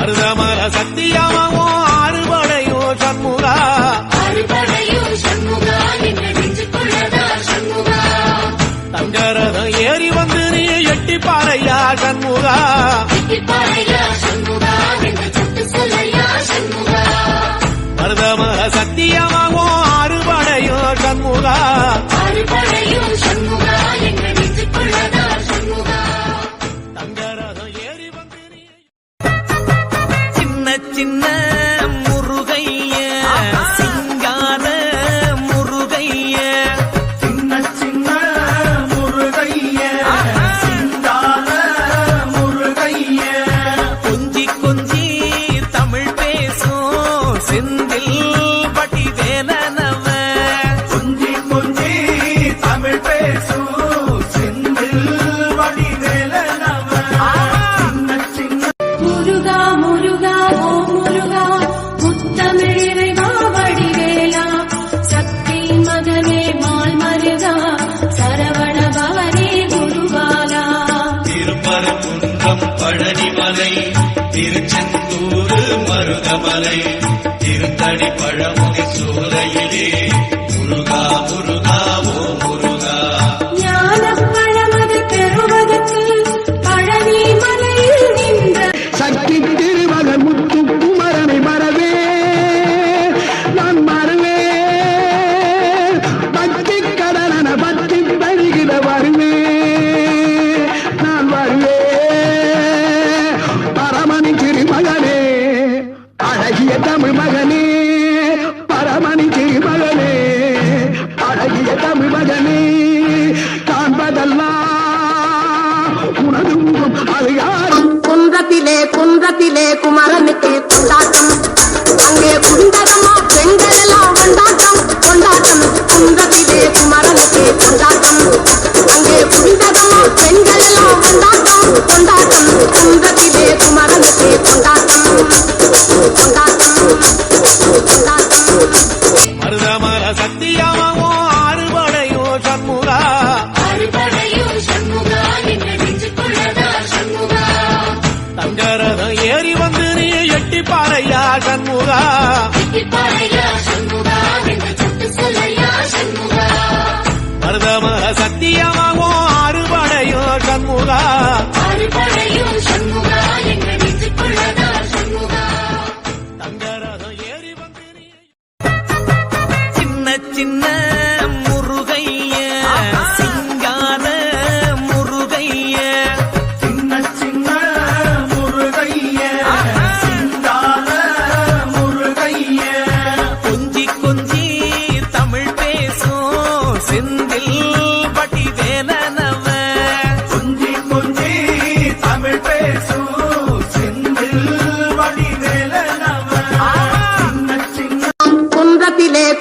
மருதமர சக்தியாமாவும் சின்ன கமலை திருத்தடி பழமுகை மகனே பரமணி திருமகனே அழகிய தமிழ் மகனே காண்பதெல்லாம் உனது அது யாரும். குன்றத்திலே குன்றத்திலே குமரனுக்கு கொண்டாட்டம் சண்முகா. பரதம சத்தியமாகும் ஆறுபடையோ சண்முகா. சின்ன சின்ன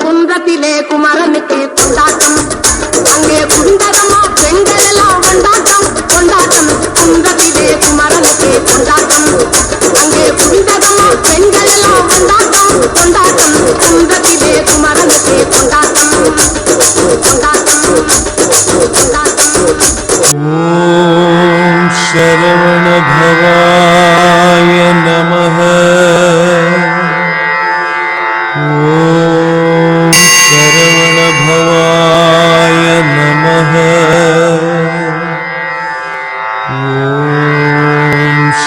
குன்றத்திலே குமரனுக்கு கொண்டாட்டம் அங்கே குண்டரமா பெண்கள் எல்லாம் கொண்டாட்டம் கொண்டாட்டம் குன்றத்திலே குமரனுக்கு கொண்டாட்டம் அங்கே குண்டரமா பெண்கள் எல்லாம் கொண்டாட்டம் கொண்டாட்டம் குன்றத்திலே குமரனுக்கு கொண்டாட்டம் கொண்டாட்டம் கொண்டாட்டம் சரவண பவா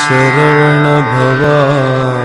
शरण भवा